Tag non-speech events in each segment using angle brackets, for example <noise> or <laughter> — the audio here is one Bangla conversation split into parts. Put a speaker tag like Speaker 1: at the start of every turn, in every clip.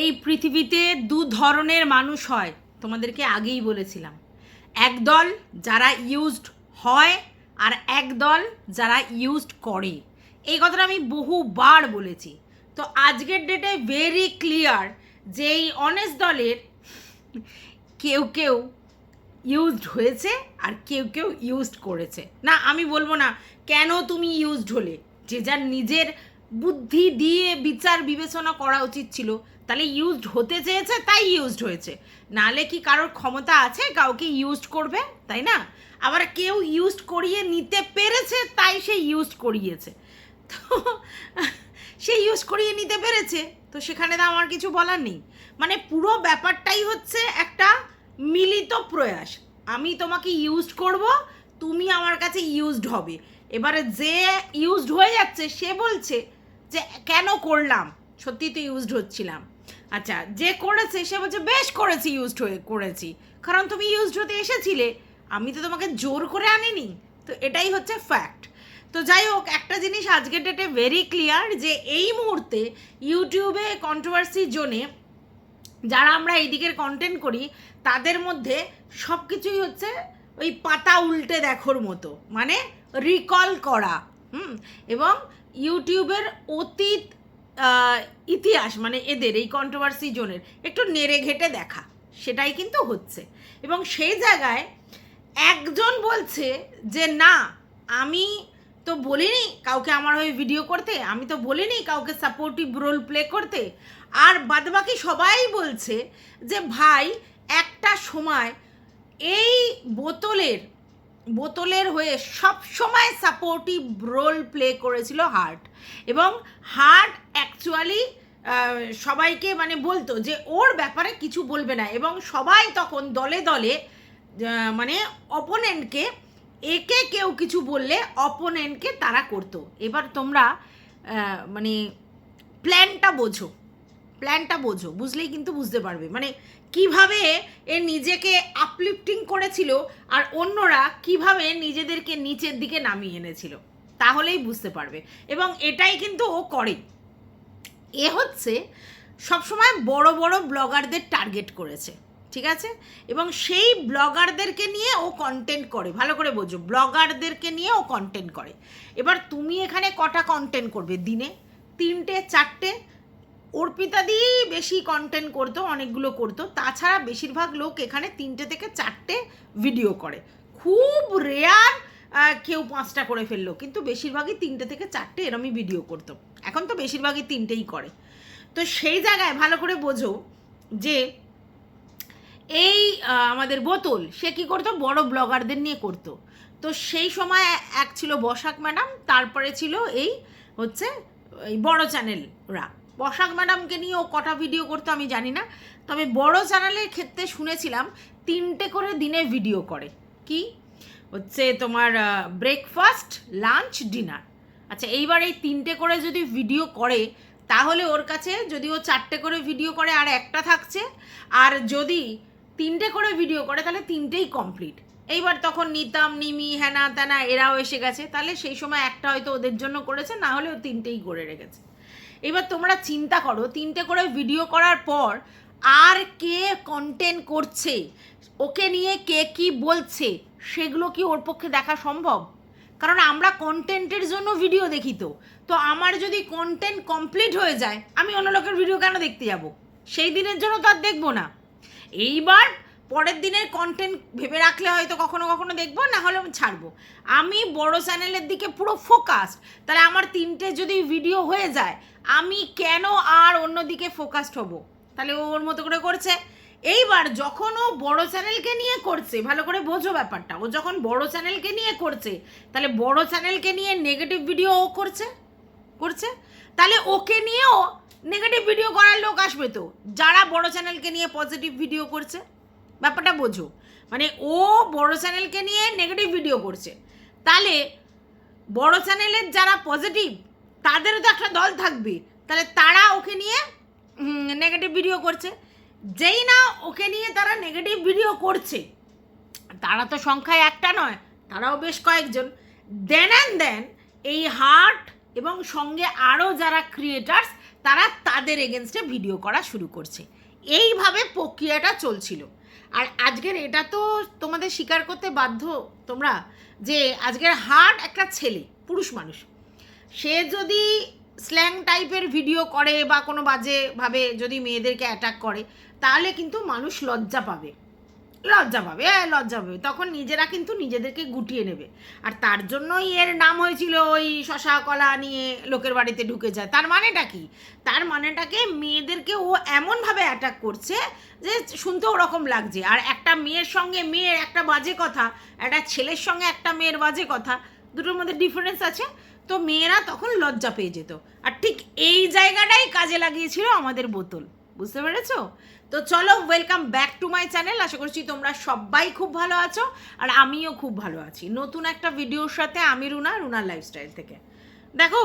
Speaker 1: এই পৃথিবীতে দু ধরনের মানুষ হয়, তোমাদেরকে আগেই বলেছিলাম। একদল যারা ইউজড হয় আর একদল যারা ইউজড করে। এই কথাটা আমি বহুবার বলেছি। তো আজকের ডেটে ভেরি ক্লিয়ার যে এই অনেস্ট দলের কেউ কেউ ইউজড হয়েছে আর কেউ কেউ ইউজড করেছে। না, আমি বলব না, কেন তুমি ইউজড হলে? যে যার নিজের বুদ্ধি দিয়ে বিচার বিবেচনা করা উচিত ছিল। তাহলে ইউজড হতে চেয়েছে, তাই ইউজড হয়েছে। নালে কি কারোর ক্ষমতা আছে, কাউকে ইউজড করবে, তাই না? আবার কেউ ইউজড করিয়ে নিতে পেরেছে, তাই সে ইউজড করিয়েছে। তো সে ইউজ করিয়ে নিতে পেরেছে, তো সেখানে তো আমার কিছু বলার নেই। মানে পুরো ব্যাপারটাই হচ্ছে একটা মিলিত প্রয়াস। আমি তোমাকে ইউজড করব, তুমি আমার কাছে ইউজড হবে। এবারে যে ইউজড হয়ে যাচ্ছে, সে বলছে যে, কেন করলাম? সত্যি তো ইউজড হচ্ছিলাম। আচ্ছা যে করেছে সে বলছে, বেশ করেছি ইউজড হয়ে করেছি। কারণ তুমি ইউজড হতে এসেছিলে। আমি তো তোমাকে জোর করে আনিনি। তো এটাই হচ্ছে ফ্যাক্ট তো যাই হোক, একটা জিনিস আজকের ডেটে ভেরি ক্লিয়ার যে এই মুহূর্তে ইউটিউবে কন্ট্রোভার্সি জোনে যারা আমরা এই দিকের কন্টেন্ট করি, তাদের মধ্যে সব কিছুই হচ্ছে ওই পাতা উল্টে দেখোর মতো। মানে রিকল করা। হুম? এবং ইউটিউবের অতীত ইতিহাস মানে এদের, এই কন্ট্রোভার্সি জোনের, একটু নেড়ে ঘেটে দেখা। সেটাই কিন্তু হচ্ছে। এবং সেই জায়গায় একজন বলছে যে, না, আমি তো বলিনি কাউকে আমার হয়ে ভিডিও করতে, আমি তো বলিনি কাউকে সাপোর্টিভ রোল প্লে করতে। আর বাদবাকি সবাই বলছে যে, ভাই, একটা সময় এই বোতলের বোতলের হয়ে সব সময় সাপোর্টিভ রোল প্লে করেছিল হার্ট। এবং হার্ট অ্যাকচুয়ালি সবাইকে মানে বলতো যে ওর ব্যাপারে কিছু বলবে না। এবং সবাই তখন দলে দলে মানে অপোনেন্টকে একে কেউ কিছু বললে অপোনেন্টকে তারা করতো। এবার তোমরা মানে প্ল্যানটা বোঝো। প্ল্যানটা বোঝো। বুঝলেই কিন্তু বুঝতে পারবে। মানে কীভাবে এ নিজেকে আপলিফটিং করেছিল আর অন্যরা কীভাবে নিজেদেরকে নিচের দিকে নামিয়ে এনেছিল, তাহলেই বুঝতে পারবে। এবং এটাই কিন্তু ও করে। এ হচ্ছে সবসময় বড় বড় ব্লগারদের টার্গেট করেছে, ঠিক আছে? এবং সেই ব্লগারদেরকে নিয়ে ও কন্টেন্ট করে, ভালো করে বোঝো, ব্লগারদেরকে নিয়ে ও কন্টেন্ট করে। এবার তুমি এখানে কটা কন্টেন্ট করবে দিনে? তিনটে, চারটে? অর্পিতা দিয়েই বেশি কন্টেন্ট করতো, অনেকগুলো করতো। তাছাড়া বেশিরভাগ লোক এখানে তিনটে থেকে চারটে ভিডিও করে। খুব রেয়ার কেউ পাঁচটা করে ফেলল। কিন্তু বেশিরভাগই তিনটে থেকে চারটে এরমই ভিডিও করতো। এখন তো বেশিরভাগই তিনটেই করে। তো সেই জায়গায় ভালো করে বোঝো যে এই আমাদের বোতল, সে কি করতো? বড় ব্লগারদের নিয়ে করতো। তো সেই সময় এক ছিল বসাক ম্যাডাম, তারপরে ছিল এই হচ্ছে, এই বড় চ্যানেলরা বসাক ম্যাডামকে নিয়ে ও কটা ভিডিও করতো আমি জানি না। তবে বড় চ্যানেলের ক্ষেত্রে শুনেছিলাম, তিনটে করে দিনে ভিডিও করে। কি? হচ্ছে তোমার ব্রেকফাস্ট লাঞ্চ ডিনার আচ্ছা এইবার এই তিনটে করে যদি ভিডিও করে, তাহলে ওর কাছে যদি ও চারটে করে ভিডিও করে আর একটা থাকছে, আর যদি তিনটে করে ভিডিও করে, তাহলে তিনটেই কমপ্লিট এইবার তখন নিতাম, নিমি হ্যানা ত্যানা এরাও এসে গেছে। তাহলে সেই সময় একটা হয়তো ওদের জন্য করেছে, না হলে ও তিনটেই করে রেখেছে। এবার তোমরা চিন্তা করো, তিনটে করে ভিডিও করার পর আর কে কন্টেন্ট করছে, ওকে নিয়ে কে কি বলছে, সেগুলো কি ওর পক্ষে দেখা সম্ভব? কারণ আমরা কন্টেন্টের জন্য ভিডিও দেখি তো। তো আমার যদি কন্টেন্ট কমপ্লিট হয়ে যায়, আমি অন্য লোকের ভিডিও কেন দেখতে যাব? সেই দিনের জন্য তো আর দেখব না। এইবার পরের দিনের কন্টেন্ট ভেবে রাখলে হয়তো কখনো কখনো দেখব, না হলে আমি ছাড়বো। আমি বড় চ্যানেলের দিকে পুরো ফোকাসড তাহলে আমার তিনটে যদি ভিডিও হয়ে যায়, আমি কেন আর অন্যদিকে ফোকাসড হব? তাহলে ও ওর মতো করে করছে। এইবার যখন ও বড় চ্যানেলকে নিয়ে করছে, ভালো করে বোঝো ব্যাপারটা, ও যখন বড় চ্যানেলকে নিয়ে করছে, তাহলে বড় চ্যানেলকে নিয়ে নেগেটিভ ভিডিও ও করছে? করছে? তাহলে ওকে নিয়েও নেগেটিভ ভিডিও করার লোক আসবে তো। যারা বড় চ্যানেলকে নিয়ে পজিটিভ ভিডিও করছে? ব্যাপারটা বোঝো। মানে ও বড় চ্যানেলকে নিয়ে নেগেটিভ ভিডিও করছে। তাহলে বড় চ্যানেলের যারা পজিটিভ তাদেরও তো একটা দল থাকবে। তাহলে তারা ওকে নিয়ে নেগেটিভ ভিডিও করছে। যেই না ওকে নিয়ে তারা নেগেটিভ ভিডিও করছে, তারা তো সংখ্যায় একটা নয়, তারাও বেশ কয়েকজন। দেন অ্যান্ড দেন এই হার্ট এবং সঙ্গে আরও যারা ক্রিয়েটার্স তারা তাদের এগেনস্টে ভিডিও করা শুরু করছে। এইভাবে প্রক্রিয়াটা চলছিল। আর আজকের এটা তো তোমাদের স্বীকার করতে বাধ্য তোমরা যে আজকের হার্ড একটা ছেলে, পুরুষ মানুষ, সে যদি স্ল্যাং টাইপের ভিডিও করে বা কোনো বাজেভাবে যদি মেয়েদেরকে অ্যাটাক করে, তাহলে কিন্তু মানুষ লজ্জা পাবে। লজ্জা পাবে হ্যাঁ লজ্জা পাবে। তখন নিজেরা কিন্তু নিজেদেরকে গুটিয়ে নেবে। আর তার জন্যই এর নাম হয়েছিল ওই শশা কলা নিয়ে লোকের বাড়িতে ঢুকে যায়। তার মানেটা কি? তার মানেটাকে মেয়েদেরকে ও এমনভাবে অ্যাটাক করছে যে শুনতে ওরকম লাগছে। আর একটা মেয়ের সঙ্গে মেয়ের একটা বাজে কথা, একটা ছেলের সঙ্গে একটা মেয়ের বাজে কথা, দুটোর মধ্যে ডিফারেন্স আছে। তো মেয়েরা তখন লজ্জা পেয়ে যেত। আর ঠিক এই জায়গাটাই কাজে লাগিয়েছিল আমাদের বোতল। বুঝতে পেরেছ? তো চলো welcome back to my channel আশা করছি তোমরা সবাই খুব ভালো আছো, আর আমিও খুব ভালো আছি। নতুন একটা ভিডিওর সাথে আমি রুনা রুনার লাইফস্টাইল থেকে। দেখো,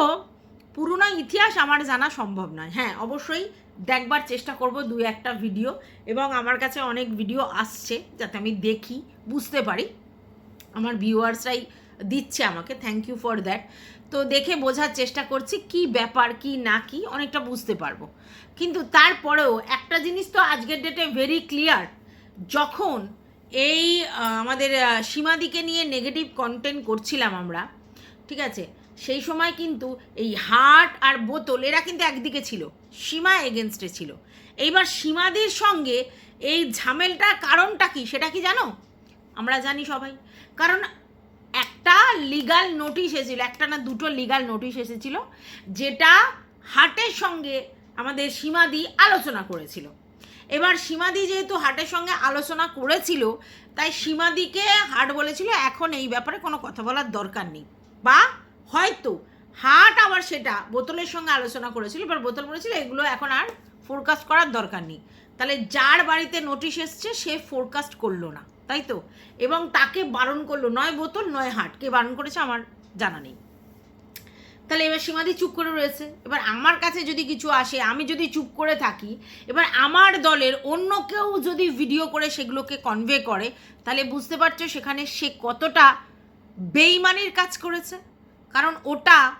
Speaker 1: পুরোনো ইতিহাস আমার জানা সম্ভব নয়। হ্যাঁ অবশ্যই দেখবার চেষ্টা করব দুই একটা ভিডিও এবং আমার কাছে অনেক ভিডিও আসছে, যাতে আমি দেখি, বুঝতে পারি। আমার ভিউয়ার্সরাই দিচ্ছে আমাকে থ্যাংক ইউ ফর দ্যাট তো দেখে বোঝার চেষ্টা করছি কি ব্যাপার, কি না, কি, অনেকটা বুঝতে পারব। কিন্তু তারপরেও একটা জিনিস তো আজকের ডেটে ভেরি ক্লিয়ার যখন এই আমাদের সীমাদিকে নিয়ে নেগেটিভ কন্টেন্ট করছিলাম আমরা, ঠিক আছে? সেই সময় কিন্তু এই হার্ট আর বোতল, এরা কিন্তু একদিকে ছিল, সীমা এগেনস্টে ছিল। এইবার সীমাদির সঙ্গে এই ঝামেলটার কারণটা কি, সেটা কি জানো? আমরা জানি সবাই। কারণ একটা লিগাল নোটিশ এসেছিল, একটা না দুটো লিগাল নোটিশ এসেছিল, যেটা হাটের সঙ্গে আমাদের সীমাদি আলোচনা করেছিল। এবার সীমাদি যেহেতু হাটের সঙ্গে আলোচনা করেছিল, তাই সীমাদিকে হাট বলেছিল, এখন এই ব্যাপারে কোনো কথা বলার দরকার নেই। বা হয়তো হাট আবার সেটা বোতলের সঙ্গে আলোচনা করেছিল, এবার বোতল বলেছিল, এগুলো এখন আর ফোরকাস্ট করার দরকার নেই। তাহলে যার বাড়িতে নোটিশ এসছে, সে ফোরকাস্ট করল না। তাই তো? এবং তাকে বারণ করল, নয় বোতল, নয় হাট। কে বারণ করেছে আমার জানা নেই। তাহলে এবার সীমাদি চুপ করে রয়েছে। এবার আমার কাছে যদি কিছু আসে, আমি যদি চুপ করে থাকি, এবার আমার দলের অন্য কেউ যদি ভিডিও করে সেগুলোকে কনভে করে, তাহলে বুঝতে পারছ সেখানে সে কতটা বেইমানির কাজ করেছে। কারণ ওটা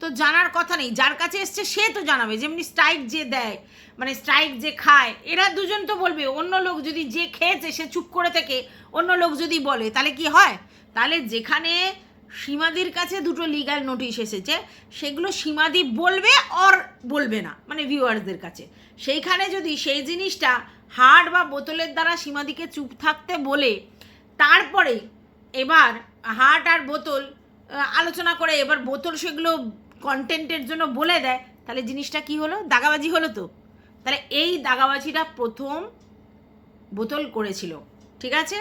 Speaker 1: তো জানার কথা নেই। যার কাছে এসছে, সে তো জানাবে। যেমনি স্ট্রাইক যে দেয় মানে স্ট্রাইক যে খায়, এরা দুজন তো বলবে, অন্য লোক যদি যে খেয়েছে, সে চুপ করে থেকে, অন্য লোক যদি বলে, তাহলে কি হয়? তাহলে যেখানে সীমাদির কাছে দুটো লিগ্যাল নোটিশ এসেছে, সেগুলো সীমাদি বলবে অর বলবে না মানে ভিউয়ার্সদের কাছে। সেইখানে যদি সেই জিনিসটা হার্ট বা বোতলের দ্বারা সীমাদিকে চুপ থাকতে বলে তারপরে এবার হার্ট আর বোতল আলোচনা করে, এবার বোতল সেগুলো কন্টেন্টের জন্য বলে দেয়, তাহলে জিনিসটা কি হলো? দাগাবাজি হলো তো। তাহলে এই দাগাবাজিটা প্রথম বোতল করেছিল, ঠিক আছে?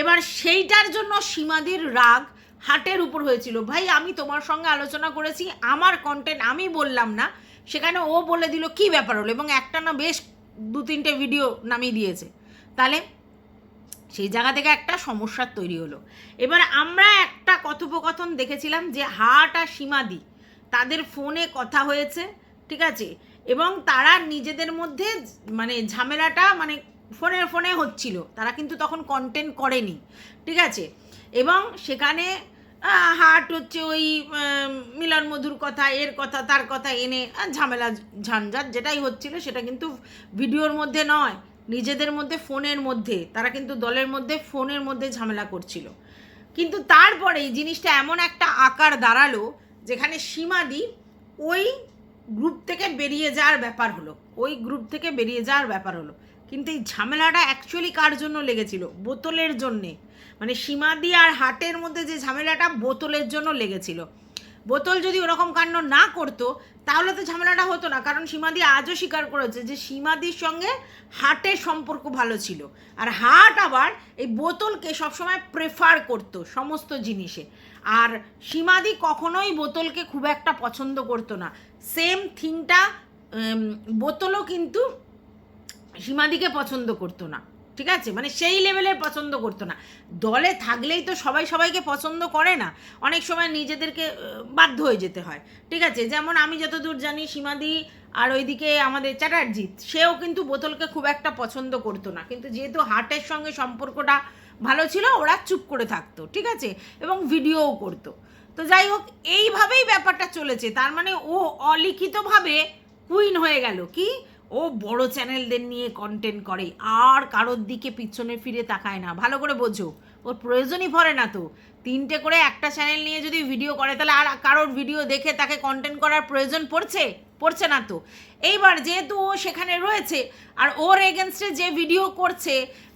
Speaker 1: এবার সেইটার জন্য সীমাদির রাগ হাটের উপর হয়েছিল। ভাই, আমি তোমার সঙ্গে আলোচনা করেছি, আমার কন্টেন্ট আমি বললাম না। সেখানে ও বলে দিল, কি ব্যাপার হলো? এবং একটা না বেশ দু তিনটে ভিডিও নামিয়ে দিয়েছে। তাহলে সেই জায়গা থেকে একটা সমস্যার তৈরি হলো। এবার আমরা একটা কথোপকথন দেখেছিলাম যে হাট আর সীমাদি তাদের ফোনে কথা হয়েছে, ঠিক আছে? এবং তারা নিজেদের মধ্যে মানে ঝামেলাটা মানে ফোনে ফোনে হচ্ছিল। তারা কিন্তু তখন কন্টেন্ট করেনি, ঠিক আছে? এবং সেখানে হাট হচ্ছে ওই মিলন মধুর কথা, এর কথা, তার কথা এনে ঝামেলা, ঝঞ্ঝাট যেটাই হচ্ছিল সেটা কিন্তু ভিডিওর মধ্যে নয়, নিজেদের মধ্যে ফোনের মধ্যে, তারা কিন্তু দলের মধ্যে ফোনের মধ্যে ঝামেলা করছিল। কিন্তু তারপরে এই জিনিসটা এমন একটা আকার দাঁড়াল যেখানে সীমাদি ওই গ্রুপ থেকে বেরিয়ে যাওয়ার ব্যাপার হলো। ওই গ্রুপ থেকে বেরিয়ে যাওয়ার ব্যাপার হলো। কিন্তু এই ঝামেলাটা অ্যাকচুয়ালি কার জন্য লেগেছিল? বোতলের জন্যে। মানে সীমাদি আর হাটের মধ্যে যে ঝামেলাটা, বোতলের জন্য লেগেছিল। বোতল যদি ওরকম কাণ্ড না করতো, তাহলে তো ঝামেলাটা হতো না। কারণ সীমাদি আজও স্বীকার করেছে যে সীমাদির সঙ্গে হাটের সম্পর্ক ভালো ছিল। আর হাট আবার এই বোতলকে সবসময় প্রেফার করতো সমস্ত জিনিসে। আর সীমাদি কখনোই বোতলকে খুব একটা পছন্দ করতো না। সেম থিংটা বোতলও কিন্তু সীমাদিকে পছন্দ করতো না। ঠিক আছে? মানে সেই লেভেলের পছন্দ করতো না। দলে থাকলেই তো সবাই সবাইকে পছন্দ করে না। অনেক সময় নিজেদেরকে বাধ্য হয়ে যেতে হয়। ঠিক আছে? যেমন আমি যতদূর জানি, সীমাদি আর ওইদিকে আমাদের চ্যাটার্জিৎ, সেও কিন্তু বোতলকে খুব একটা পছন্দ করতো না। কিন্তু যেহেতু হার্টের সঙ্গে সম্পর্কটা ভালো ছিল, ওরা চুপ করে থাকতো, ঠিক আছে? এবং ভিডিওও করতো। তো যাই হোক, এইভাবেই ব্যাপারটা চলেছে। তার মানে ও অলিখিতভাবে কুইন হয়ে গেল। কি? ও বড় চ্যানেলদের নিয়ে কন্টেন্ট করে। আর কারোর দিকে পিছনে ফিরে তাকায় না। ভালো করে বোঝো। ওর প্রয়োজনই পড়ে না তো। তিনটে করে একটা চ্যানেল নিয়ে যদি ভিডিও করে, তাহলে আর কারোর ভিডিও দেখে তাকে কন্টেন্ট করার প্রয়োজন পড়ছে? পড়ছে না তো। এইবার যেহেতু ও সেখানে রয়েছে, আর ওর এগেনস্টে যে ভিডিও করছে,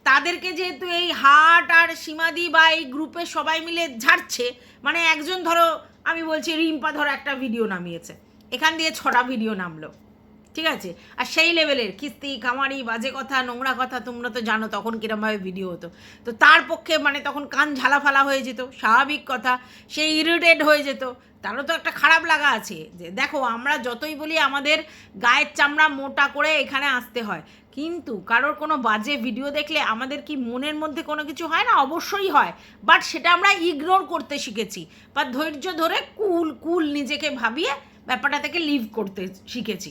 Speaker 1: তাদেরকে যেহেতু এই হাট আর সীমাদি বা এই গ্রুপে সবাই মিলে ঝাড়ছে মানে একজন ধরো, আমি বলছি রিম্পা ধরো একটা ভিডিও নামিয়েছে। এখান দিয়ে ছটা ভিডিও নামলো। ঠিক আছে? আর সেই লেভেলের কিস্তি কামারি বাজে কথা, নোংরা কথা তোমরা তো জানো, তখন কিরমভাবে ভিডিও হতো। তো তার পক্ষে মানে তখন কান ঝালাফালা হয়ে যেত, স্বাভাবিক কথা, সে ইরিটেড হয়ে যেত। তারও তো একটা খারাপ লাগা আছে, যে দেখো, আমরা যতই বলি আমাদের গায়ের চামড়া মোটা করে এখানে আসতে হয়। কিন্তু কারোর কোনো বাজে ভিডিও দেখলে আমাদের কি মনের মধ্যে কোনো কিছু হয় না? অবশ্যই হয়। বাট সেটা আমরা ইগনোর করতে শিখেছি। বা ধৈর্য ধরে কুল কুল নিজেকে ভাবিয়ে ব্যাপারটা থেকে লিভ করতে শিখেছি।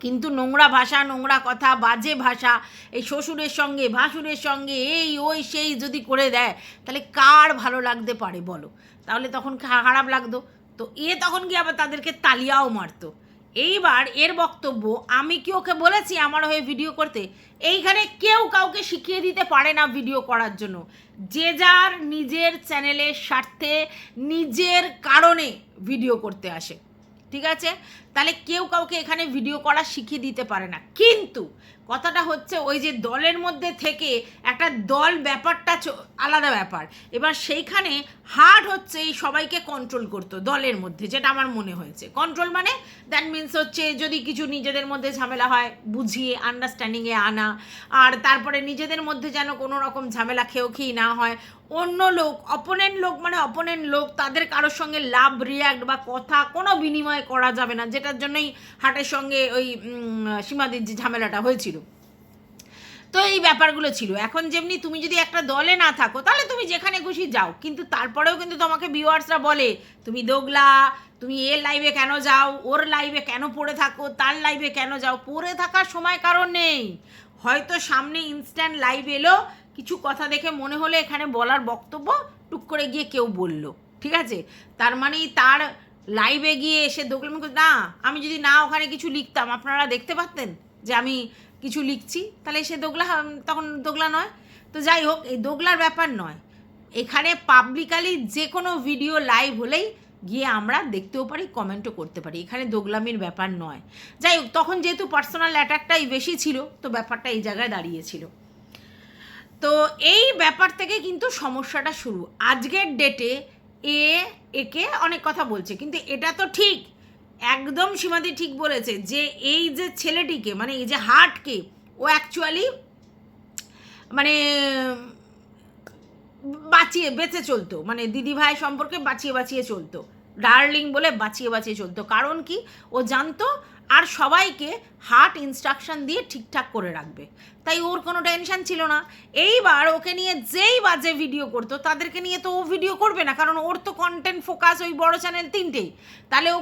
Speaker 1: কিন্তু নোংরা ভাষা, নোংরা কথা, বাজে ভাষা, এই শ্বশুরের সঙ্গে, ভাসুরের সঙ্গে, এই, ওই, সেই যদি করে দেয়, তাহলে কার ভালো লাগতে পারে বলো? তাহলে তখন খারাপ লাগতো। তো এ তখন কি আবার তাদেরকে তালিয়াও মারতো। এইবার এর বক্তব্য, আমি কি ওকে বলেছি আমার হয়ে ভিডিও করতে? এইখানে কেউ কাউকে শিখিয়ে দিতে পারে না ভিডিও করার জন্য। যে যার নিজের চ্যানেলের স্বার্থে, নিজের কারণে ভিডিও করতে আসে। ঠিক আছে? তাহলে কেউ কাউকে এখানে ভিডিও করা শিখিয়ে দিতে পারে না। কিন্তু কথাটা হচ্ছে ওই যে দলের মধ্যে থেকে একটা দল ব্যাপারটা আলাদা ব্যাপার। এবার সেইখানে হার্ড হচ্ছে এই সবাইকে কন্ট্রোল করতো, দলের মধ্যে, যেটা আমার মনে হয়েছে। কন্ট্রোল মানে দ্যাট মিন্স হচ্ছে যদি কিছু নিজেদের মধ্যে ঝামেলা হয়, বুঝিয়ে আন্ডারস্ট্যান্ডিংয়ে আনা, আর তারপরে নিজেদের মধ্যে যেন কোনো রকম ঝামেলা খেয়েও খেয়ে না হয়। অন্য লোক অপোনেন্ট লোক মানে অপোনেন্ট লোক, তাদের কারোর সঙ্গে লাভ রিয়াক্ট বা কথা কোনো বিনিময় করা যাবে না, যেটার জন্যই হাটের সঙ্গে ওই সীমাদির যে ঝামেলাটা হয়েছিল। তো এই ব্যাপারগুলো ছিল। এখন যেমনি তুমি যদি একটা দলে না থাকো, তাহলে তুমি যেখানে খুশি যাও। কিন্তু তারপরেও কিন্তু তোমাকে ভিউয়ার্সরা বলে, তুমি দোগলা, তুমি এর লাইভে কেন যাও? ওর লাইভে কেন পড়ে থাকো? তার লাইভে কেন যাও? পড়ে থাকার সময় কারণ নেই। হয়তো সামনে ইনস্ট্যান্ট লাইভ এলো, কিছু কথা দেখে মনে হলে এখানে বলার বক্তব্য টুক করে গিয়ে কেউ বলল। ঠিক আছে? তার মানেই তার লাইভে গিয়ে এসে দোগলামি করে না, আমি যদি না ওখানে কিছু লিখতাম, আপনারা দেখতে পারতেন যে আমি কিছু লিখছি, তাহলে সে দোগলা তখন দোগলা নয়। তো যাই হোক, এই দোগলার ব্যাপার নয়। এখানে পাবলিকালি যে কোনো ভিডিও লাইভ হলেই গিয়ে আমরা দেখতেও পারি কমেন্টও করতে পারি। এখানে দোগলামির ব্যাপার নয়। যাই হোক, তখন যেহেতু পার্সোনাল অ্যাটাকটাই বেশি ছিল, তো ব্যাপারটা এই জায়গায় দাঁড়িয়েছিল। তো এই ব্যাপার থেকে কিন্তু সমস্যাটা শুরু। আজকের ডেটে এ একে অনেক কথা বলছে, কিন্তু এটা তো ঠিক। একদম সীমাদি ঠিক বলেছে যে এই যে ছেলেটিকে মানে এই যে হার্টকে, ও অ্যাকচুয়ালি মানে বাঁচিয়ে, বেঁচে চলতো। মানে দিদি ভাই সম্পর্কে বাঁচিয়ে বাঁচিয়ে চলতো। ডার্লিং বলে বাঁচিয়ে বাঁচিয়ে চলতো। কারণ কি? ও জানতো আর সবাইকে হার্ট ইনস্ট্রাকশন দিয়ে ঠিকঠাক করে রাখবে। তাই ওর কোনো টেনশন ছিল না। এইবার ওকে নিয়ে যেই বাজে ভিডিও করতো, তাদেরকে নিয়ে তো ও ভিডিও করবে না, কারণ ওর তো কন্টেন্ট ফোকাস ওই বড় চ্যানেল তিনটেই। তাহলে ও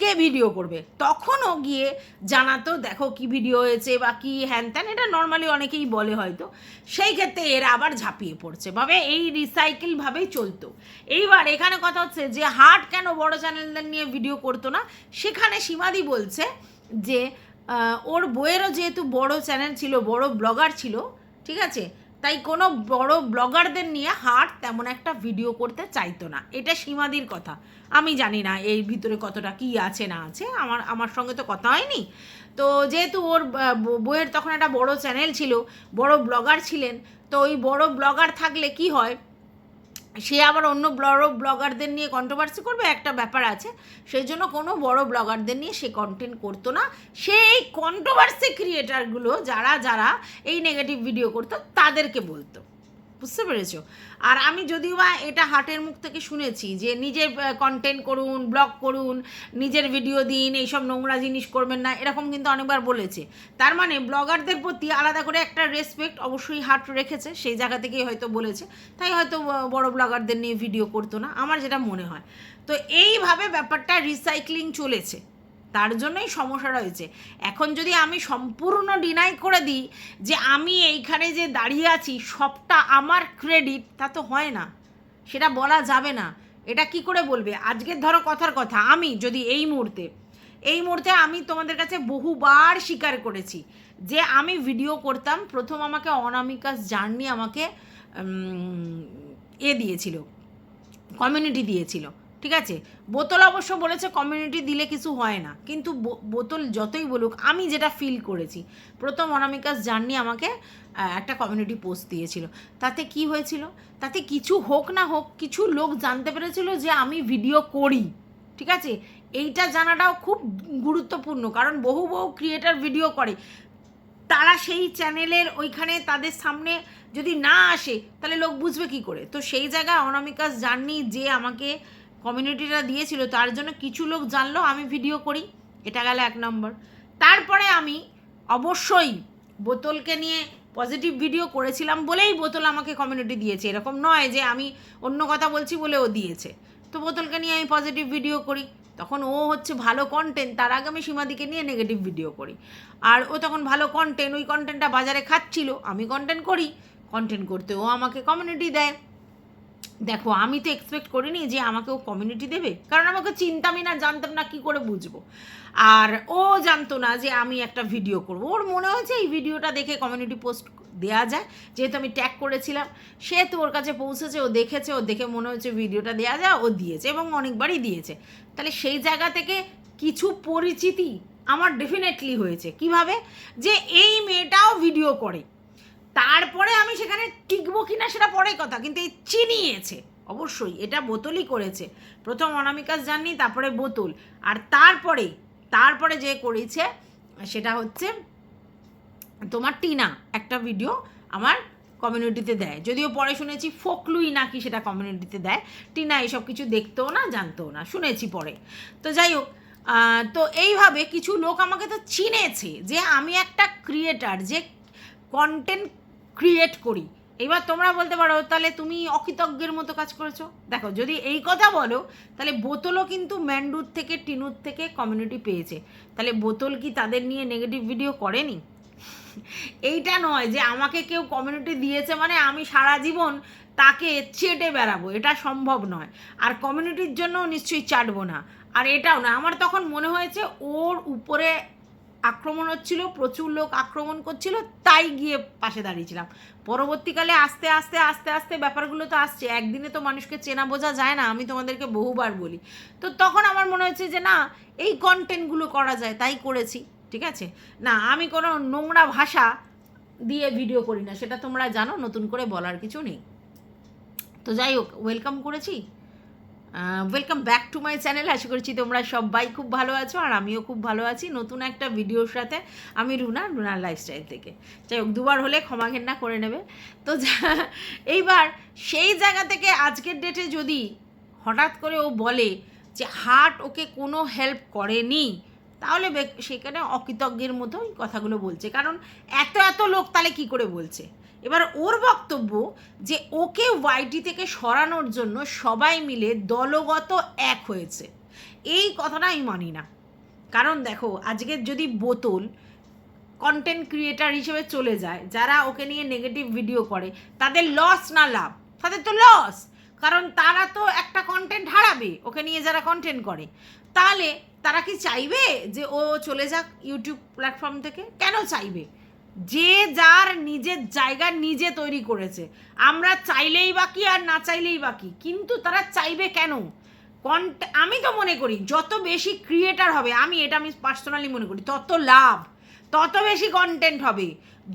Speaker 1: কে ভিডিও করবে? তখনও গিয়ে জানাতো, দেখো কি ভিডিও হয়েছে বা কি হ্যান ত্যান। এটা নর্মালি অনেকেই বলে হয়তো। সেই ক্ষেত্রে এরা আবার ঝাঁপিয়ে পড়ছে। ভাবে এই রিসাইকেল ভাবেই চলতো। এইবার এখানে কথা হচ্ছে যে হার্ট কেন বড় চ্যানেলদের নিয়ে ভিডিও করতো না? সেখানে সীমাদি বলছে যে ওর বইয়েরও যেহেতু বড় চ্যানেল ছিল, বড় ব্লগার ছিল, ঠিক আছে? তাই কোনো বড় ব্লগারদের নিয়ে হার্ট তেমন একটা ভিডিও করতে চাইতো না। এটা সীমাদির কথা। আমি জানি না এর ভিতরে কতটা কি আছে, না আছে। আমার আমার সঙ্গে তো কথা হয়নি। তো যেহেতু ওর বইয়ের তখন একটা বড় চ্যানেল ছিল, বড় ব্লগার ছিলেন, তো ওই বড় ব্লগার থাকলে কি হয়? সে আবার অন্য বড় ব্লগারদের নিয়ে কন্ট্রোভার্সি করবে, একটা ব্যাপার আছে। সেই জন্য কোনো বড় ব্লগারদের নিয়ে সে কন্টেন্ট করতো না। সে এই কন্ট্রোভার্সি ক্রিয়েটারগুলো যারা যারা এই নেগেটিভ ভিডিও করতো, তাদেরকে বলতো। বুঝতে পেরেছ? আর আমি যদিও বা এটা হাটের মুখ থেকে শুনেছি যে নিজের কন্টেন্ট করুন ব্লগ করুন, নিজের ভিডিও দিন, এইসব নোংরা জিনিস করবেন না, এরকম কিন্তু অনেকবার বলেছে। তার মানে ব্লগারদের প্রতি আলাদা করে একটা রেসপেক্ট অবশ্যই হাট রেখেছে, সেই জায়গা থেকেই হয়তো বলেছে। তাই হয়তো বড় ব্লগারদের নিয়ে ভিডিও করতো না, আমার যেটা মনে হয়। তো এইভাবে ব্যাপারটা রিসাইক্লিং চলেছে। তার জন্যই সমস্যা রয়েছে। এখন যদি আমি সম্পূর্ণ ডিনাই করে দিই যে আমি এইখানে যে দাঁড়িয়ে আছি, সবটা আমার ক্রেডিট তা তো হয় না। সেটা বলা যাবে না। এটা কি করে বলবে? আজকের ধরো কথার কথা, আমি যদি এই মুহূর্তে এই মুহূর্তে আমি তোমাদের কাছে বহুবার স্বীকার করেছি যে আমি ভিডিও করতাম, প্রথম আমাকে অনামিকাস জার্নি আমাকে এ দিয়েছিল কমিউনিটি দিয়েছিল। ঠিক আছে? বোতল অবশ্য বলেছে কমিউনিটি দিলে কিছু হয় না। কিন্তু বোতল যতই বলুক, আমি যেটা ফিল করেছি, প্রথম অনামিকাস জার্নি আমাকে একটা কমিউনিটি পোস্ট দিয়েছিল। তাতে কি হয়েছিল? তাতে কিছু হোক না হোক, কিছু লোক জানতে পেরেছিল যে আমি ভিডিও করি। ঠিক আছে? এইটা জানাটাও খুব গুরুত্বপূর্ণ, কারণ বহু বহু ক্রিয়েটার ভিডিও করে। তারা সেই চ্যানেলের ওইখানে তাদের সামনে যদি না আসে, তাহলে লোক বুঝবে কি করে? তো সেই জায়গায় অনামিকাস জার্নি যে আমাকে কমিউনিটিটা দিয়েছিল, তার জন্য কিছু লোক জানলো আমি ভিডিও করি, এটা গেল এক নম্বর। তারপরে আমি অবশ্যই বোতলকে নিয়ে পজিটিভ ভিডিও করেছিলাম বলেই বোতল আমাকে কমিউনিটি দিয়েছে। এরকম নয় যে আমি অন্য কথা বলছি বলে ও দিয়েছে। তো বোতলকে নিয়ে আমি পজিটিভ ভিডিও করি, তখন ও হচ্ছে ভালো কন্টেন্ট তার আগে আমি সীমাদিকে নিয়ে নেগেটিভ ভিডিও করি। আর ও তখন ভালো কন্টেন্ট ওই কন্টেন্টটা বাজারে খাচ্ছিল, আমি কন্টেন্ট করি কন্টেন্ট করতে ও আমাকে কমিউনিটি দেয়। দেখো, আমি তো এক্সপেক্ট করিনি যে আমাকে ও কমিউনিটি দেবে। কারণ আমাকে চিন্তামই না, জানতাম না, কি করে বুঝব। আর ও জানতো না যে আমি একটা ভিডিও করব। ওর মনে হয়েছে এই ভিডিওটা দেখে কমিউনিটি পোস্ট দেওয়া যায়। যেহেতু আমি ট্যাগ করেছিলাম সে তো ওর কাছে পৌঁছেছে, ও দেখেছে, ও দেখে মনে হচ্ছে ভিডিওটা দেওয়া যায়, ও দিয়েছে এবং অনেকবারই দিয়েছে। তাহলে সেই জায়গা থেকে কিছু পরিচিতি আমার ডেফিনেটলি হয়েছে। কীভাবে? যে এই মেয়েটাও ভিডিও করে। তারপরে আমি সেখানে টিকবো কিনা সেটা পরে কথা, কিন্তু এই চিনিয়েছে, অবশ্যই, এটা বোতলই করেছে। প্রথম অনামিকাস জাননি, তারপরে বোতল। আর তারপরে তারপরে যে করেছে, সেটা হচ্ছে তোমার টিনা একটা ভিডিও আমার কমিউনিটিতে দেয়। যদিও পরে শুনেছি ফোকলুই নাকি সেটা কমিউনিটিতে দেয়। টিনা এসব কিছু দেখতেও না, জানতেও না, শুনেছি পরে। তো যাই হোক তো এইভাবে কিছু লোক আমাকে তো চিনেছে যে আমি একটা ক্রিয়েটার যে কন্টেন্ট ক্রিয়েট করি। এবার তোমরা বলতে পারো, তাহলে তুমি অকৃতজ্ঞের মতো কাজ করেছ। দেখো, যদি এই কথা বলো, তাহলে বোতলও কিন্তু ম্যান্ডুর থেকে, টিনুর থেকে কমিউনিটি পেয়েছে। তাহলে বোতল কি তাদের নিয়ে নেগেটিভ ভিডিও করেনি? এইটা নয় যে আমাকে কেউ কমিউনিটি দিয়েছে মানে আমি সারা জীবন তাকে চেটে বেড়াবো, এটা সম্ভব নয়। আর কমিউনিটির জন্য নিশ্চয়ই চাটবো না। আর এটাও না, আমার তখন মনে হয়েছে ওর উপরে আক্রমণ হচ্ছিল, প্রচুর লোক আক্রমণ করছিল, তাই গিয়ে পাশে দাঁড়িয়েছিলাম। পরবর্তীকালে আস্তে আস্তে আস্তে আস্তে ব্যাপারগুলো তো আসছে। একদিনে তো মানুষকে চেনা বোঝা যায় না, আমি তোমাদেরকে বহুবার বলি। তো তখন আমার মনে হচ্ছে যে, না, এই কন্টেন্টগুলো করা যায়, তাই করেছি, ঠিক আছে? না, আমি কোনো নোংরা ভাষা দিয়ে ভিডিও করি না, সেটা তোমরা জানো, নতুন করে বলার কিছু নেই। তো যাই হোক ওয়েলকাম করেছি। Welcome back to my channel আশা করছি তোমরা সবাই খুব ভালো আছো আর আমিও খুব ভালো আছি নতুন একটা ভিডিওর সাথে। আমি রুনা রুনার লাইফস্টাইল থেকে। যাই হোক, দুবার হলে ক্ষমা ঘেন্না করে নেবে। তো এইবার সেই জায়গা থেকে আজকের ডেটে যদি হঠাৎ করে ও বলে যে হার্ট ওকে কোনো হেল্প করেনি, তাহলে সেখানে অকৃতজ্ঞের মতোই কথাগুলো বলছে। কারণ এত এত লোক তাহলে কি করে বলছে? এবার ওর বক্তব্য যে ওকে ওয়াইটি থেকে সরানোর জন্য সবাই মিলে দলগত এক হয়েছে। এই কথাটা আমি মানি না। কারণ দেখো, আজকে যদি বোতল কন্টেন্ট ক্রিয়েটার হিসেবে চলে যায়, যারা ওকে নিয়ে নেগেটিভ ভিডিও করে, তাদের লস না লাভ? তাদের তো লস কারণ তারা তো একটা কন্টেন্ট হারাবে, ওকে নিয়ে যারা কন্টেন্ট করে। তাহলে তারা কি চাইবে যে ও চলে যাক ইউটিউব প্ল্যাটফর্ম থেকে? কেন চাইবে? যে যার নিজের জায়গা নিজে তৈরি করেছে। আমরা চাইলেই বাকি আর না চাইলেই বাকি কিন্তু তারা চাইবে কেন? কন্ট আমি তো মনে করি, যত বেশি ক্রিয়েটার হবে, আমি এটা আমি পার্সোনালি মনে করি, তত লাভ, তত বেশি কন্টেন্ট হবে,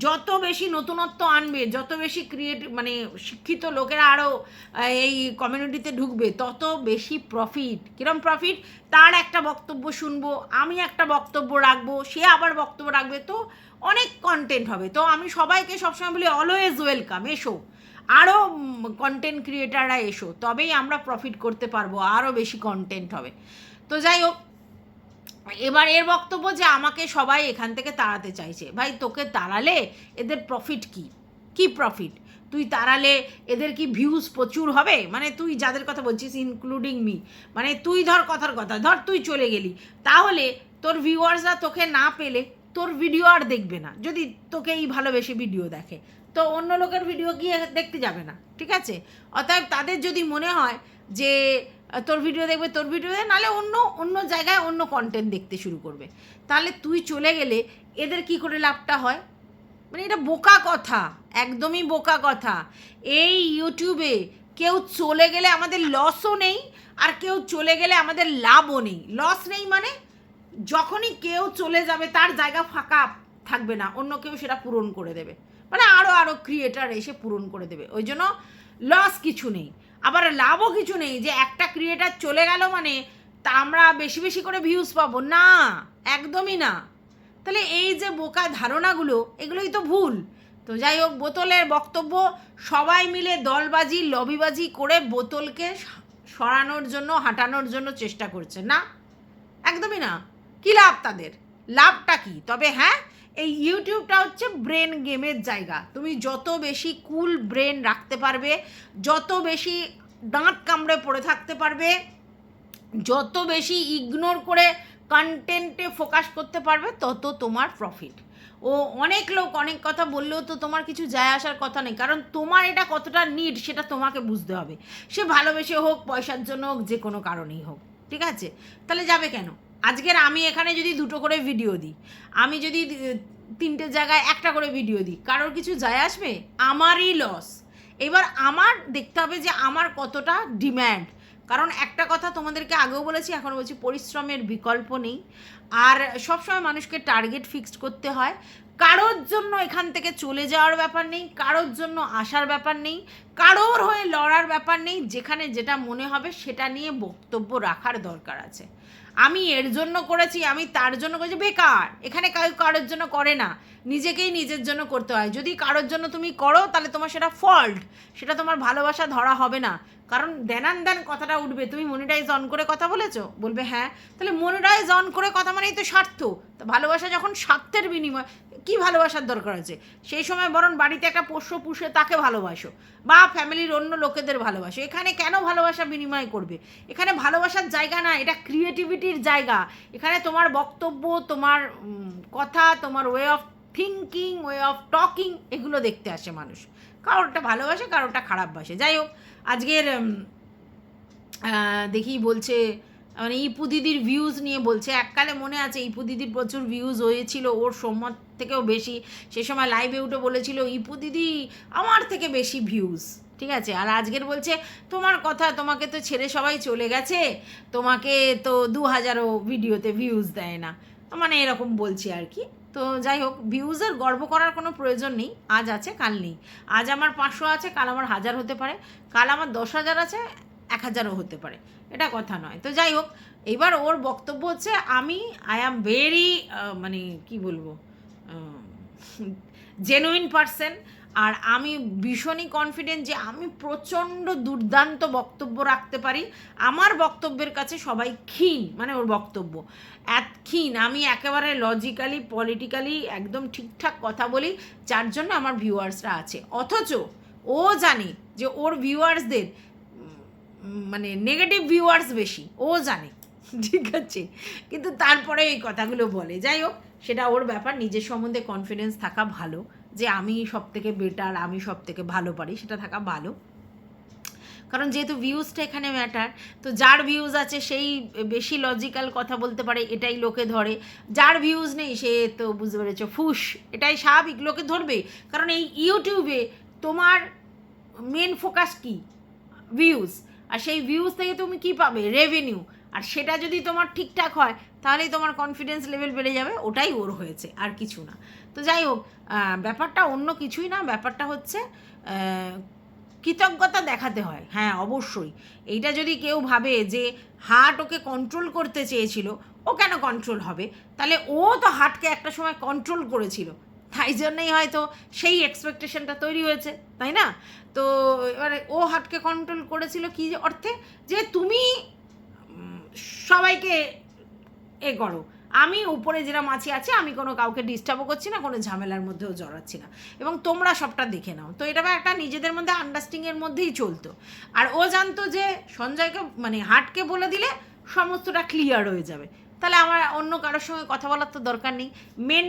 Speaker 1: যত বেশি নতুনত্ব আনবে, যত বেশি ক্রিয়েট মানে শিক্ষিত লোকেরা আরও এই কমিউনিটিতে ঢুকবে, তত বেশি প্রফিট কিরম প্রফিট তার একটা বক্তব্য শুনব, আমি একটা বক্তব্য রাখব, সে আবার বক্তব্য রাখবে, তো অনেক কন্টেন্ট হবে। তো আমি সবাইকে সবসময় বলি অলওয়েজ ওয়েলকাম এসো। আরও কন্টেন্ট ক্রিয়েটাররা এসো, তবেই আমরা প্রফিট করতে পারব আরও বেশি কন্টেন্ট হবে। তো যাই হোক, এবার এর বক্তব্য যে আমাকে সবাই এখান থেকে তাড়াতে চাইছে। ভাই, তোকে তাড়ালে এদের প্রফিট কি? কি প্রফিট তুই তাড়ালে এদের কি ভিউজ প্রচুর হবে? মানে তুই যাদের কথা বলছিস ইনক্লুডিং মি মানে তুই ধর কথার কথা, ধর তুই চলে গেলি। তাহলে তোর ভিউয়ার্সরা তোকে না পেলে তোর ভিডিও আর দেখবে না। যদি তোকে এই ভালোবেসে ভিডিও দেখে। তো অন্য লোকের ভিডিও গিয়ে দেখতে যাবে না, ঠিক আছে? অতএব তাদের যদি মনে হয় যে তোর ভিডিও দেখবে, তোর ভিডিও দেখবে, নাহলে অন্য অন্য জায়গায় অন্য কন্টেন্ট দেখতে শুরু করবে। তাহলে তুই চলে গেলে এদের কি করে লাভটা হয়? মানে এটা বোকা কথা, একদমই বোকা কথা। এই ইউটিউবে কেউ চলে গেলে আমাদের লসও নেই, আর কেউ চলে গেলে আমাদের লাভও নেই। লস নেই মানে যখনই কেউ চলে যাবে, তার জায়গা ফাঁকা থাকবে না। অন্য কেউ সেটা পূরণ করে দেবে। মানে আরও আরও ক্রিয়েটার এসে পূরণ করে দেবে। ওই জন্য লস কিছু নেই। আবার লাভও কিছু নেই যে একটা ক্রিয়েটার চলে গেল মানে তা আমরা বেশি বেশি করে ভিউজ পাবো। না, একদমই না। তাহলে এই যে বোকা ধারণাগুলো, এগুলোই তো ভুল। তো যাই হোক, বোতলের বক্তব্য, সবাই মিলে দলবাজি, লবিবাজি করে বোতলকে সরানোর জন্য, হাঁটানোর জন্য চেষ্টা করছে। না, একদমই না। কি লাভ তাদের? লাভটা কি? তবে হ্যাঁ এই ইউটিউবটা হচ্ছে ব্রেন গেমের জায়গা। তুমি যত বেশি কুল ব্রেন রাখতে পারবে, যত বেশি দাঁত কামড়ে পড়ে থাকতে পারবে, যত বেশি ইগনোর করে কন্টেন্টে ফোকাস করতে পারবে, তত তোমার প্রফিট ও অনেক লোক অনেক কথা বললেও তো তোমার কিছু যায় আসার কথা নেই, কারণ তোমার এটা কতটা নিড সেটা তোমাকে বুঝতে হবে। সে ভালোবেসে হোক, পয়সার জন্য হোক, যে কোনো কারণেই হোক, ঠিক আছে? তাহলে যাবে কেন? আজকের আমি এখানে যদি দুটো করে ভিডিও দিই, আমি যদি তিনটে জায়গায় একটা করে ভিডিও দিই, কারোর কিছু যায় আসবে? আমারই লস এবার আমার দেখতে হবে যে আমার কতটা ডিম্যান্ড কারণ একটা কথা তোমাদেরকে আগেও বলেছি, এখন বলছি, পরিশ্রমের বিকল্প নেই। আর সবসময় মানুষকে টার্গেট ফিক্সড করতে হয়। কারোর জন্য এখান থেকে চলে যাওয়ার ব্যাপার নেই, কারোর জন্য আসার ব্যাপার নেই, কারোর হয়ে লড়ার ব্যাপার নেই, যেখানে যেটা মনে হবে সেটা নিয়ে বক্তব্য রাখার দরকার আছে। আমি এর জন্য করেছি, আমি তার জন্য করেছি, বেকার। এখানে কেউ কারোর জন্য করে না। নিজেকেই নিজের জন্য করতে হয়। যদি কারোর জন্য তুমি করো, তাহলে তোমার সেটা ফল্ট সেটা তোমার ভালোবাসা ধরা হবে না। কারণ দেনান দেন কথাটা উঠবে। তুমি মনিটাইজ অন করে কথা বলেছ? বলবে হ্যাঁ। তাহলে মনিটাইজ অন করে কথা মানেই তো স্বার্থ। তো ভালোবাসা যখন স্বার্থের বিনিময় কি ভালোবাসার দরকার আছে? সেই সময় বরং বাড়িতে একটা পোষ্য পুষে তাকে ভালোবাসো বা ফ্যামিলির অন্য লোকেদের ভালোবাসো। এখানে কেন ভালোবাসা বিনিময় করবে? এখানে ভালোবাসার জায়গা না, এটা ক্রিয়েটিভিটির জায়গা। এখানে তোমার বক্তব্য, তোমার কথা, তোমার way of thinking way of talking এগুলো দেখতে আসে মানুষ। কারোরটা ভালোবাসে, কারোরটা খারাপ বাসে। যাই হোক, আজকের দেখি বলছে মানে ইপু দিদির ভিউজ নিয়ে বলছে। এককালে মনে আছে, ইপু দিদির প্রচুর ভিউজ হয়েছিল, ওর সম্মত থেকেও বেশি। সে সময় লাইভে উঠে বলেছিল, ইপু দিদি, আমার থেকে বেশি ভিউজ ঠিক আছে? আর আজকের বলছে, তোমার কথা, তোমাকে তো ছেড়ে সবাই চলে গেছে। তোমাকে তো দু হাজারও ভিডিওতে ভিউজ দেয় না। মানে এরকম বলছি আর কি। তো যাই হোক ভিউজের গর্ব করার কোনো প্রয়োজন নেই। আজ আছে, কাল নেই। আজ আমার পাঁচশো আছে, কাল আমার হাজার হতে পারে। কাল আমার দশ হাজার আছে, এক হাজারও হতে পারে। এটা কথা নয়। তো যাই হোক, এবার ওর বক্তব্য হচ্ছে, আমি আই অ্যাম ভেরি মানে কি বলব? জেনুইন পারসন <laughs> আর আমি ভীষণই কনফিডেন্ট যে আমি প্রচণ্ড দুর্দান্ত বক্তব্য রাখতে পারি। আমার বক্তব্যের কাছে সবাই ক্ষীণ মানে ওর বক্তব্য, এত ক্ষীণ। আমি একেবারে লজিক্যালি পলিটিক্যালি একদম ঠিকঠাক কথা বলি, যার জন্য আমার ভিউয়ার্সরা আছে। অথচ ও জানে যে ওর ভিউয়ার্সদের মানে নেগেটিভ ভিউয়ার্স বেশি, ও জানে। <laughs> ঠিক আছে? কিন্তু তারপরে এই কথাগুলো বলে। যাই হোক সেটা ওর ব্যাপার, নিজের সম্বন্ধে কনফিডেন্স থাকা ভালো, যে আমি সব থেকে বেটার আমি সব থেকে ভালো পারি, সেটা থাকা ভালো। কারণ যেহেতু ভিউজটা এখানে ম্যাটার তো যার ভিউজ আছে সেই বেশি লজিক্যাল কথা বলতে পারে, এটাই লোকে ধরে। যার ভিউজ নেই, সে তো বুঝতে পেরেছ, ফুস, এটাই স্বাভাবিক, লোকে ধরবে কারণ এই ইউটিউবে তোমার মেন ফোকাস কি? ভিউজ আর সেই ভিউজ থেকে তুমি কি পাবে? রেভিনিউ আর সেটা যদি তোমার ঠিকঠাক হয় তাহলেই তোমার কনফিডেন্স লেভেল বেড়ে যাবে, ওটাই ওর হয়েছে, আর কিছু না। তো যাই হোক ব্যাপারটা অন্য কিছুই না, ব্যাপারটা হচ্ছে কৃতজ্ঞতা দেখাতে হয়। হ্যাঁ অবশ্যই। এইটা যদি কেউ ভাবে যে হার্ট ওকে কন্ট্রোল করতে চেয়েছিল, ও কেন কন্ট্রোল হবে? তাহলে ও তো হার্টকে একটা সময় কন্ট্রোল করেছিল। তাই জন্যই হয়তো সেই এক্সপেকটেশনটা তৈরি হয়েছে, তাই না? তো এবারে ও হার্টকে কন্ট্রোল করেছিল কি অর্থে? যে তুমি সবাইকে এ করো। আমি উপরে যেরকম আছি, আছে, আমি কোনো কাউকে ডিস্টার্বও করছি না, কোনো ঝামেলার মধ্যেও জড়াচ্ছি না। এবং তোমরা সবটা দেখে নাও। তো এটা একটা নিজেদের মধ্যে আন্ডারস্ট্যান্ডিংয়ের মধ্যেই চলতো। আর ও জানতো যে সঞ্জয়কে মানে হাটকে বলে দিলে সমস্তটা ক্লিয়ার হয়ে যাবে। তাহলে আমার অন্য কারোর সঙ্গে কথা বলার তো দরকার নেই। মেন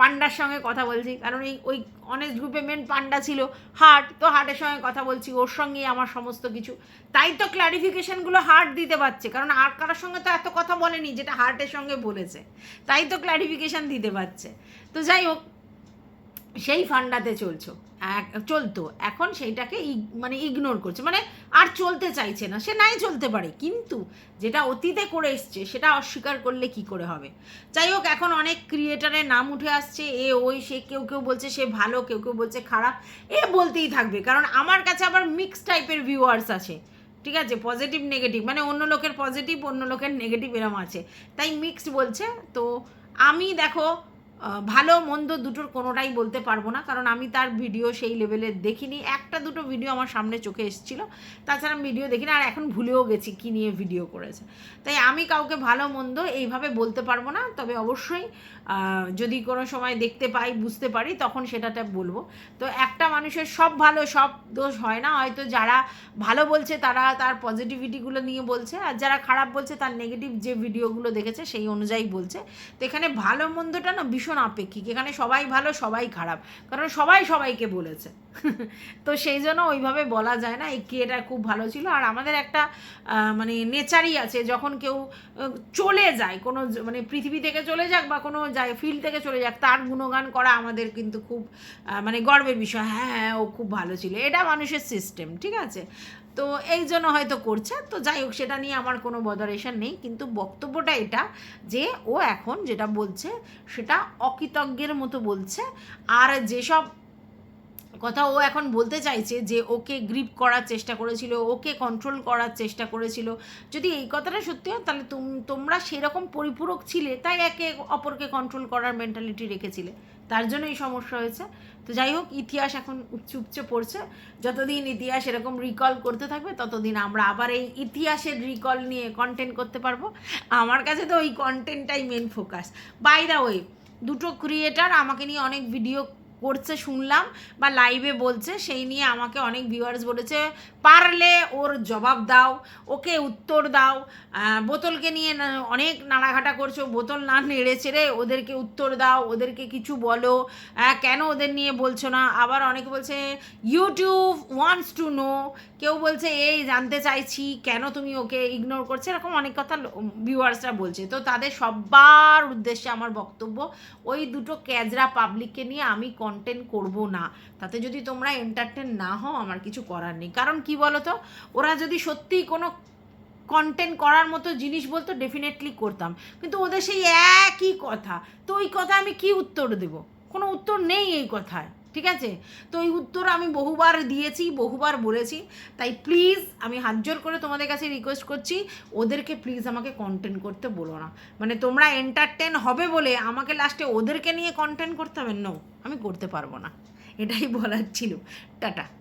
Speaker 1: পান্ডার সঙ্গে কথা বলছি। কারণ এই, ওই অনেস্ট গ্রুপে মেন পান্ডা ছিল হার্ট তো হার্টের সঙ্গে কথা বলছি, ওর সঙ্গেই আমার সমস্ত কিছু। তাই তো ক্লারিফিকেশানগুলো হার্ট দিতে পারছে। কারণ আর কারোর সঙ্গে তো এত কথা বলেনি, যেটা হার্টের সঙ্গে বলেছে। তাই তো ক্লারিফিকেশান দিতে পারছে। তো যাই হোক, সেই ফান্ডাতে চলছো। চলতো। এখন সেইটাকে মানে ইগনোর করছে। মানে আর চলতে চাইছে না। সে নাই চলতে পারে। কিন্তু যেটা অতীতে করে এসছে, সেটা অস্বীকার করলে কি করে হবে? যাই হোক, এখন অনেক ক্রিয়েটারের নাম উঠে আসছে। এ, ওই, সে, কেউ কেউ বলছে সে ভালো, কেউ কেউ বলছে খারাপ। এ বলতেই থাকবে। কারণ আমার কাছে আবার মিক্স টাইপের ভিউয়ার্স আছে। ঠিক আছে? পজিটিভ নেগেটিভ মানে অন্য লোকের পজিটিভ অন্য লোকের নেগেটিভ এরম আছে। তাই মিক্সড বলছে। তো আমি, দেখো ভালো, মন্দ দুটোর কোনোটাই বলতে পারব না, কারণ আমি তার ভিডিও সেই লেভেলের দেখিনি। একটা দুটো ভিডিও আমার সামনে চোখে এসেছিল, তাছাড়া ভিডিও দেখিনি, আর এখন ভুলেও গেছি কী নিয়ে ভিডিও করেছে। তাই আমি কাউকে ভালো, মন্দ এইভাবে বলতে পারব না, তবে অবশ্যই যদি কোনো সময় দেখতে পাই, বুঝতে পারি, তখন সেটাটা বলব। তো একটা মানুষের সব ভালো, সব দোষ হয় না, হয়তো যারা ভালো বলছে তারা তার পজিটিভিটিগুলো নিয়ে বলছে, আর যারা খারাপ বলছে তার নেগেটিভ যে ভিডিওগুলো দেখেছে সেই অনুযায়ী বলছে। তো এখানে ভালো, মন্দটা না ভীষণ আপেক্ষিক। এখানে সবাই ভালো, সবাই খারাপ। কারণ সবাই সবাইকে বলেছে। <laughs> তো সেই জন্য ওইভাবে বলা যায় না, এই ক্রিয়েটা খুব ভালো ছিল। আর আমাদের একটা মানে নেচারই আছে, যখন কেউ চলে যায়, কোনো মানে পৃথিবী থেকে চলে যাক বা কোনো যায়, ফিল্ড থেকে চলে যাক, তার গুণগান করা আমাদের কিন্তু খুব মানে গর্বের বিষয়। হ্যাঁ হ্যাঁ ও খুব ভালো ছিল। এটা মানুষের সিস্টেম ঠিক আছে? তো এই জন্য হয়তো করছে। তো যাই হোক, সেটা নিয়ে আমার কোনো বদারেশন নেই। কিন্তু বক্তব্যটা এটা যে, ও এখন যেটা বলছে, সেটা অকৃতজ্ঞের মতো বলছে। আর যেসব কথা ও এখন বলতে চাইছে যে, ওকে গ্রিপ করার চেষ্টা করেছিল, ওকে কন্ট্রোল করার চেষ্টা করেছিল, যদি এই কথাটা সত্যি হয়, তাহলে তুম- তোমরা সেরকম পরিপূরক ছিলে, তাই একে অপরকে কন্ট্রোল করার মেন্টালিটি রেখেছিলে। তার জন্য এই সমস্যা হয়েছে। তো যাই হোক, ইতিহাস এখন উপচে পড়ছে। যতদিন ইতিহাস এরকম রিকল করতে থাকবে, ততদিন আমরা আবার এই ইতিহাসের রিকল নিয়ে কন্টেন্ট করতে পারব। আমার কাছে তো ওই কন্টেন্টটাই main focus by the way দুটো ক্রিয়েটার আমাকে নিয়ে অনেক ভিডিও করছে শুনলাম বা লাইভে বলছে, সেই নিয়ে আমাকে অনেক ভিউয়ার্স বলেছে, পারলে ওর জবাব দাও, ওকে উত্তর দাও। বোতলকে নিয়ে অনেক নাড়াঘাটা করছ, বোতল না নেড়ে চেড়ে ওদেরকে উত্তর দাও, ওদেরকে কিছু বলো। কেন ওদের নিয়ে বলছো না? আবার অনেকে বলছে ইউটিউব ওয়ান্টস টু নো কেউ বলছে, এই জানতে চাইছি, কেন তুমি ওকে ইগনোর করছ? এরকম অনেক কথা ভিউয়ার্সরা বলছে। তো তাদের সবার উদ্দেশ্যে আমার বক্তব্য, ওই দুটো ক্যাজরা পাবলিককে নিয়ে আমি কন্টেন্ট করব না, তাতে যদি তোমরা এন্টারটেন না হও, আমার কিছু করার নেই। কারণ কি বলো তো ওরা যদি সত্যিই কোনো কন্টেন্ট করার মতো জিনিস বলতো ডেফিনেটলি করতাম। কিন্তু ওদের সেই একই কথা। তো ওই কথা আমি কি উত্তর দেব? কোনো উত্তর নেই এই কথায়। ঠিক আছে? তো এই উত্তর আমি বহুবার দিয়েছি, বহুবার বলেছি। তাই প্লিজ আমি হাত জোর করে তোমাদের কাছে রিকোয়েস্ট করছি, ওদেরকে প্লিজ আমাকে কন্টেন্ট করতে বলো না। মানে তোমরা এন্টারটেন হবে বলে আমাকে লাস্টে ওদেরকে নিয়ে কন্টেন্ট করতে হবে? নো আমি করতে পারব না। এটাই বলার ছিল। টাটা।